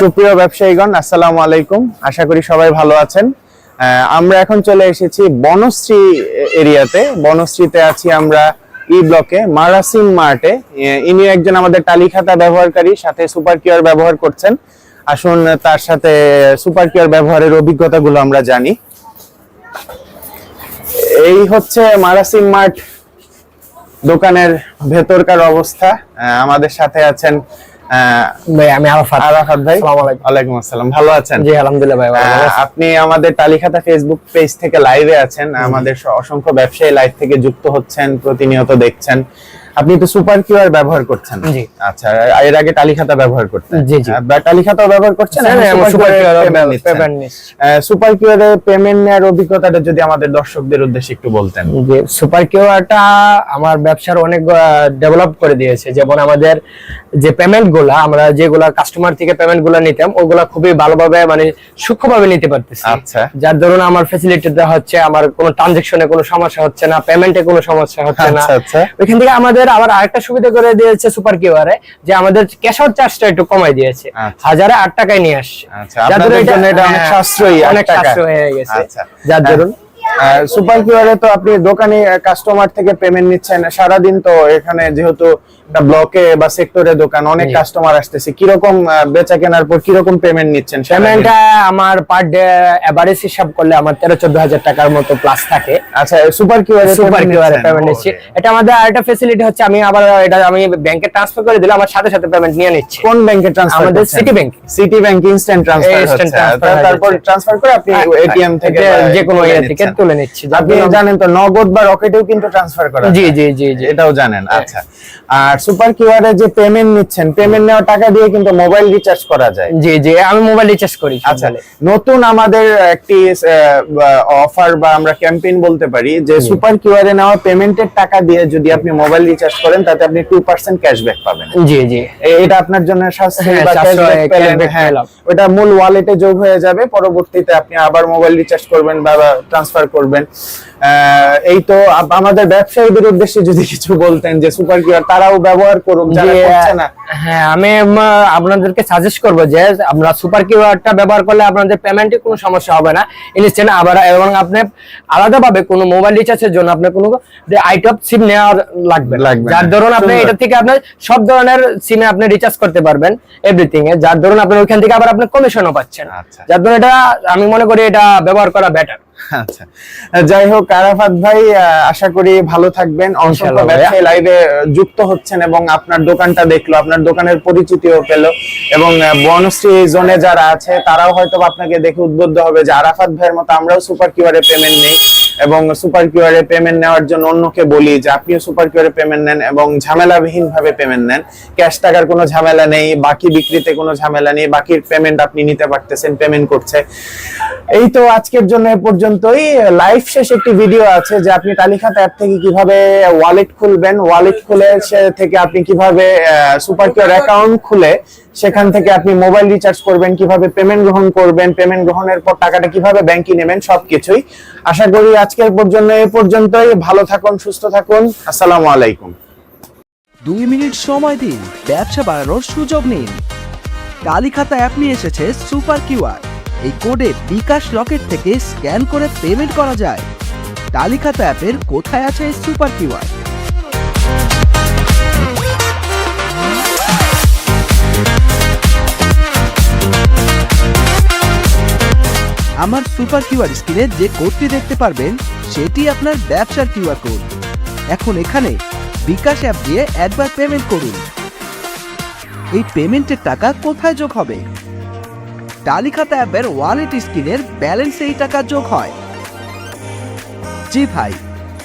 সুপ্রিয় ব্যবসায়ীগণ, আসসালামু আলাইকুম। আশা করি সবাই ভালো আছেন। আমরা এখন চলে এসেছি বনশ্রী এরিয়াতে। বনশ্রীতে আছি আমরা ই ব্লকে মারাসিম মার্টে। ইনি একজন আমাদের টালি খাতা ব্যবহারকারী, সাথে সুপার কিউর ব্যবহার করছেন। আসুন, তার সাথে সুপার কিউর ব্যবহারের অভিজ্ঞতাগুলো আমরা জানি। এই হচ্ছে মারাসিম মার্ট দোকানের ভেতরকার অবস্থা। আমাদের সাথে আছেন আমি আরাফাত। আরাফাত ভাই। আসসালামু আলাইকুম। আসসালাম। ভালো আছেন? জি আলহামদুলিল্লাহ ভাই। আপনি আমাদের ফেসবুক পেজ থেকে লাইভে আছেন। আমাদের অসংখ্য ব্যবসায়ী লাইভ থেকে যুক্ত হচ্ছেন প্রতিনিয়ত দেখছেন। আপনি তো সুপার কিউআর ব্যবহার করছেন। জি। আচ্ছা এর আগে তালিকাটা ব্যবহার করতেন। জি, জি। তালিকাটাও ব্যবহার করছেন? Super QR payment super QR payment নেওয়ার অভিজ্ঞতাটা যদি আমাদের দর্শকদের উদ্দেশ্যে একটু বলতেন। যে সুপার কিউআরটা আমার ব্যবসার অনেক ডেভেলপ করে দিয়েছে। যেমন আমাদের যে পেমেন্টগুলা আমরা যেগুলা কাস্টমার থেকে পেমেন্টগুলা নিতাম ওগুলা খুবই ভালোভাবে মানে সূক্ষ্মভাবে নিতে পারতেছি। আচ্ছা। যার ধরুন আমার ফ্যাসিলিটিটা হচ্ছে আমার কোনো ট্রানজেকশনে কোনো সমস্যা হচ্ছে না পেমেন্টে কোনো সমস্যা হচ্ছে না। আচ্ছা, আচ্ছা। ওইখান থেকে আমাদের আবার আরেকটা সুবিধা করে দিয়েছে সুপার কিউআরে যে আমাদের ক্যাশ আউট চার্জটা একটু কমাই দিয়েছে আচ্ছা। হাজারে আট টাকায় নিয়ে আসছে যাদের জন্য এটা অনেক হ্যাঁ, সাশ্রয়ী, অনেক। সাশ্রয় হয়ে গেছে আচ্ছা। যার দরুন সুপার কিউআরে তো আপনি দোকানে কাস্টমার থেকে পেমেন্ট নিচ্ছেন সারাদিন তো এখানে যেহেতু একটা ব্লকে বা সেক্টরে দোকান অনেক কাস্টমার আসতেছে। কীরকম বেচা কেনার পর কীরকম পেমেন্ট নিচ্ছেন পেমেন্টটা আমার পার ডে এভারেজ হিসাব করলে আমার তেরো চোদ্দ হাজার টাকার মতো প্লাস থাকে। আচ্ছা সুপার কিউআরে সুপার কিউআর পেমেন্ট নিচ্ছি। এটা আমাদের আরেকটা ফেসিলিটি হচ্ছে আমি আবার এটা আমি ব্যাংকে ট্রান্সফার করে দিলে আমার সাথে সাথে পেমেন্ট নিয়ে নিচ্ছে। কোন ব্যাংকে ট্রান্সফার আমাদের City Bank। City Bank instant transfer হয়ে তারপর ট্রান্সফার করে আপনি এটিএম থেকে যে- কোনো ইয়ে থেকে তুলে নিচ্ছি। আপনি জানেন তো নগদ বা রকেটেও কিন্তু ট্রান্সফার করা জি জি জি এটাও জানেন। আচ্ছা। আর সুপার কিউআরে যে পেমেন্ট নিচ্ছেন পেমেন্ট নেওয়া টাকা দিয়ে কিন্তু মোবাইল রিচার্জ করা যায়। জি জি আমি মোবাইল রিচার্জ করি আচ্ছা নতুন আমাদের একটি অফার বা আমরা ক্যাম্পেইন বলতে পারি যে সুপার কিউআরে নেওয়া পেমেন্টের টাকা দিয়ে যদি আপনি মোবাইল রিচার্জ করেন তাতে আপনি টু পার্সেন্ট ক্যাশব্যাক পাবেন। জি জি। এটা আপনার জন্য সাশ্রয়ী হ্যাঁ, বা পেলেন, হ্যাঁ, ওটা মূল ওয়ালেটে যোগ হয়ে যাবে পরবর্তীতে আপনি আবার মোবাইল রিচার্জ করবেন বা ট্রান্সফার করবেন। এই তো আমাদের ব্যবসায়ীদের উদ্দেশ্যে যদি কিছু বলতেন যে সুপার কিউআর তারাও ব্যবহার করুক যারা করছে না। হ্যাঁ আমি আপনাদেরকে সাজেস্ট করব যে আমরা সুপার কিউআরটা ব্যবহার করলে আপনাদের পেমেন্টে কোনো সমস্যা হবে না। ইনস্ট্যান্ট আবার এবং আপনি আলাদাভাবে কোনো মোবাইল রিচার্জের জন্য আপনি কোনো যে আইটপ সিম নেওয়া লাগবে যার ধরুন আপনি এটা থেকে আপনি সব ধরনের সিমে আপনি রিচার্জ করতে পারবেন এভরিথিং এ যার ধরুন আপনি ওইখান থেকে আবার আপনি কমিশনও পাচ্ছেন। আচ্ছা। যার ধরুন এটা আমি মনে করি এটা ব্যবহার করা বেটার আচ্ছা। যাই হোক আরাফাত ভাই আশা করি ভালো থাকবেন। অসংখ্য ব্যবসায়ী লাইভে যুক্ত হচ্ছেন এবং আপনার দোকানটা দেখল আপনার দোকানের পরিচিতিও পেল এবং বনশ্রী জোনে যারা আছে তারাও হয়তো আপনাকে দেখে উদ্বুদ্ধ হবে যে আরাফাত ভাইয়ের মতো আমরাও সুপার কিউআরে পেমেন্ট নেই। এবং সুপার কিউআরে পেমেন্ট নেওয়ার জন্য অন্যকে বলি যে আপনিও সুপার কিউআরে পেমেন্ট নেন এবং ঝামেলাবিহীন ভাবে পেমেন্ট নেন। ক্যাশ টাকার কোনো ঝামেলা নেই, বাকি বিক্রিতে কোনো ঝামেলা নেই, বাকির পেমেন্ট আপনি নিতে পারতেছেন পেমেন্ট করছে। এই তো আজকের জন্য এ পর্যন্তই। লাইভ শেষ একটি ভিডিও আছে যে আপনি তালিকাতে অ্যাপ থেকে কীভাবে ওয়ালেট খুলবেন। ওয়ালেট খুলে থেকে আপনি কীভাবে সুপার কিউর অ্যাকাউন্ট খুলে সেখান থেকে আপনি মোবাইল রিচার্জ করবেন, কীভাবে পেমেন্ট গ্রহণ করবেন পেমেন্ট গ্রহণের পর টাকাটা কীভাবে ব্যাংকে নেবেন, সবকিছুই। আশা করি আজকের পর্যন্ত, এ পর্যন্তই। ভালো থাকুন, সুস্থ থাকুন। আসসালামু আলাইকুম। দুই মিনিট সময় দিন, ব্যবসা বাড়ানোর সুযোগ নিন। কালীখাতা অ্যাপ নিয়ে এসেছে সুপার কিউআর এই কোডে বিকাশ লকেট থেকে স্ক্যান করে পেমেন্ট করা যায়। কালীখাতা অ্যাপের কোথায় আছে সুপার কিউআর আমার সুপার কিউআর স্ক্রিনে যে কোডটি দেখতে পারবেন, সেটি আপনার ব্যবসার কিউআর কোড। এখন এখানে বিকাশ অ্যাপ দিয়ে একবার পেমেন্ট করুন। এই পেমেন্টের টাকা কোথায় যোগ হবে? টালিখাতা অ্যাপের ওয়ালেট স্ক্রিনের ব্যালেন্সে এই টাকা যোগ হয়। জি ভাই,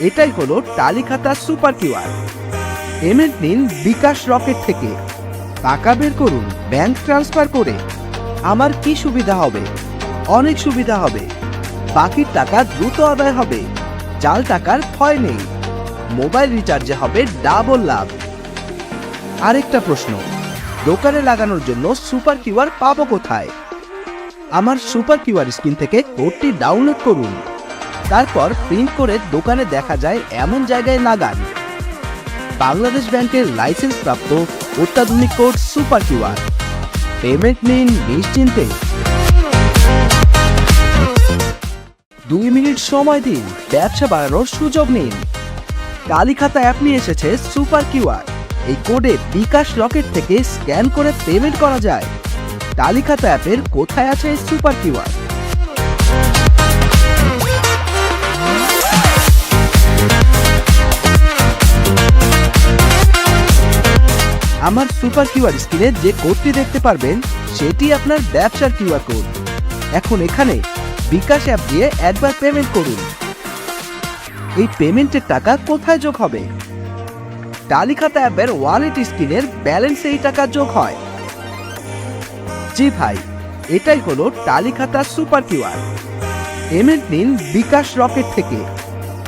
এটাই হলো টালিখাতা সুপার কিউআর। পেমেন্ট নিন বিকাশ রকেট থেকে। টাকা বের করুন ব্যাংক ট্রান্সফার করে। আমার কি সুবিধা হবে? অনেক সুবিধা হবে। বাকির টাকা দ্রুত আদায় হবে। জাল টাকার ভয় নেই। মোবাইল রিচার্জে হবে ডাবল লাভ। আরেকটা প্রশ্ন, দোকানে লাগানোর জন্য সুপার কিউআর পাবো কোথায়? আমার সুপার কিউআর স্ক্রিন থেকে কোডটি ডাউনলোড করুন। তারপর প্রিন্ট করে দোকানে দেখা যায় এমন জায়গায় লাগান। বাংলাদেশ ব্যাংকের লাইসেন্স প্রাপ্ত অত্যাধুনিক কোড সুপার কিউআর। পেমেন্ট নিন নিশ্চিন্তে। দুই মিনিট সময় দিন, ব্যবসা বাড়ানোর সুযোগ নিন। কালীখাতা অ্যাপ নিয়ে এসেছে সুপার কিউআর এই কোডে বিকাশ রকেট থেকে স্ক্যান করে পেমেন্ট করা যায়। তালিখাতা অ্যাপের কোথায় আছে সুপার কিউআর আমার সুপার কিউআর স্ক্রিনে যে কোডটি দেখতে পারবেন, সেটি আপনার ব্যবসার কিউআর কোড এখন এখানে বিকাশ অ্যাপ দিয়ে একবার পেমেন্ট করুন। এই পেমেন্টের টাকা কোথায় যোগ হবে? তালিখাতা অ্যাপের ওয়ালেট স্ক্রিনের ব্যালেন্সে এই টাকা যোগ হয়। জি ভাই, এটাই হলো তালিখাতা সুপার কিউআর পেমেন্ট নিন বিকাশ রকেট থেকে।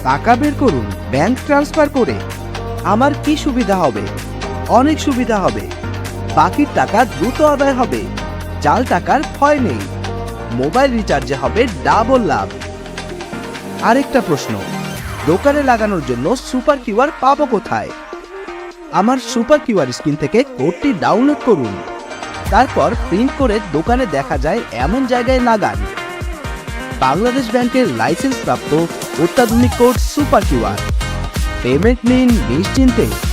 টাকা বের করুন ব্যাংক ট্রান্সফার করে। আমার কি সুবিধা হবে? অনেক সুবিধা হবে। বাকির টাকা দ্রুত আদায় হবে। জাল টাকার ভয় নেই। মোবাইল রিচার্জে হবে ডাবল লাভ। আরেকটা প্রশ্ন, দোকানে লাগানোর জন্য সুপার কিউআর পাবো কোথায়? আমার সুপার কিউআর স্ক্রিন থেকে কোডটি ডাউনলোড করুন। তারপর প্রিন্ট করে দোকানে দেখা যায় এমন জায়গায় লাগান। বাংলাদেশ ব্যাংকের লাইসেন্স প্রাপ্ত অত্যাধুনিক কোড সুপার কিউআর। পেমেন্ট নিন নিশ্চিন্তে।